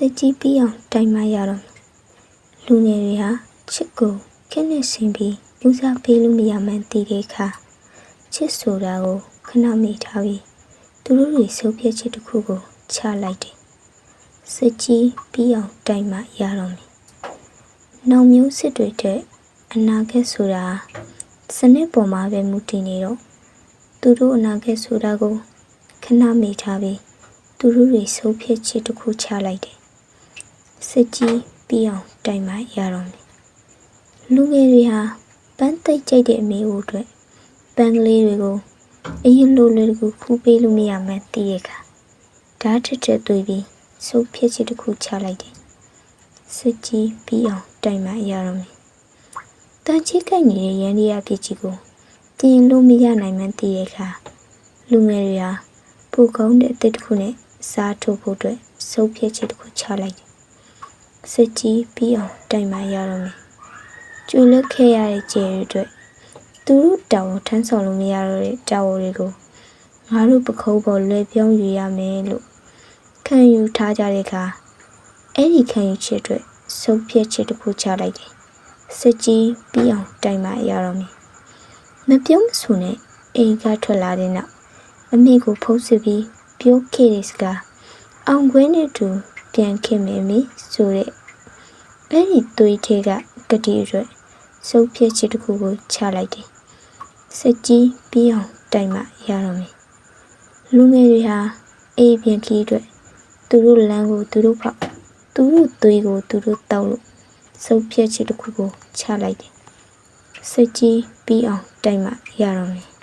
စိတ်ကြီးပြီးအောင်တိုင်မှရတော့မယ်လူငယ်တွေဟာချစ်ကိုခင်းနဲ့ဆင်ပြီးဦးစားပေးလို့မရမှန်းသိတဲ့အခါချစ်ဆိုတာကိုခဏမိထားပြီးသူတို့တွေဆုပ်ပြက်ချစ်တစ်ခုကိုချလိုက်တယ်စိတ်ကြီးပြီးအောင်တိုင်မှရတော့မယ်နောင်မျိုးစစ်တွေတဲ့အနာဂတ်ဆိုတာစနစ်ပေါ်မှာပဲမူတည်နေတော့သူတို့အနာဂတ်ဆိုတာကိုခဏမိထားပြီးသူတို့တွေဆုပ်ပြက်ချစ်တစ်ခုချလိုက်တယ် စစ်ကြီးပြီးအောင်တိုင်မှရတော့မယ်လူငယ်တွေဟာပန်းသိပ်ကြိတ်တဲ့အမေဦးအတွက်ပန်းကလေးတွေကိုအရင်လိုလွယ်တကူခူးပေးလို့မရမှန်းသိရခါဓာတ်ထက်ထက်သွေးပြီးဆုပ်ပြက်ချစ်တစ်ခုချလိုက်တယ်စစ်ကြီးပြီးအောင်တိုင်မှရတော့မယ်တန်ချစ်ကိုက်နေတဲ့ရန်ဒီယာပြစ်ကြီးကိုတင်လို့မရနိုင်မှန်းသိရခါလူငယ်တွေဟာပူကုန်းတဲ့အသစ်တစ်ခုနဲ့စားထုတ်ဖို့အတွက်ဆုပ်ပြက်ချစ်တစ်ခုချလိုက်တယ် စစ်ကြီးပြီးအောင်တိုင်မှရတော့မယ်ကျူလက်ခဲ့ရတဲ့ကျဲတွေအတွက်သူတို့တောင်းထမ်းဆောင်လို့မရတော့တဲ့တောင်းတွေကိုငါတို့ပခုံးပေါ်လွယ်ပြောင်းယူရမယ်လို့ခံယူထားကြတဲ့အခါအဲ့ဒီခံယူချက်အတွက်စုပ်ပြက်ချက်တစ်ခုချလိုက်တယ်စစ်ကြီးပြီးအောင်တိုင်မှရတော့မယ်မပြုံးမဆူနဲ့အိမ်ကထွက်လာတဲ့နောက်အမေကိုဖုံးစစ်ပြီးပြောခဲ့တဲ့စကားအောင်ခွင်းနဲ့တူ ပြန်ခင်မယ်မေဆိုတဲ့အဲ့ဒီသွေးထဲကကတိအတွက်စုပ်ပြက်ချက်တစ်ခုကိုချလိုက်တယ်။စက်ကြီးပြီးအောင်တိုင်မှရတော့မယ်။လူငယ်တွေဟာအေးပြန်ခီးအတွက်သူတို့လမ်းကိုသူတို့ဖောက်သူတို့သွေးကိုသူတို့တောက်လို့စုပ်ပြက်ချက်တစ်ခုကိုချလိုက်တယ်။စက်ကြီးပြီးအောင်တိုင်မှရတော့မယ်။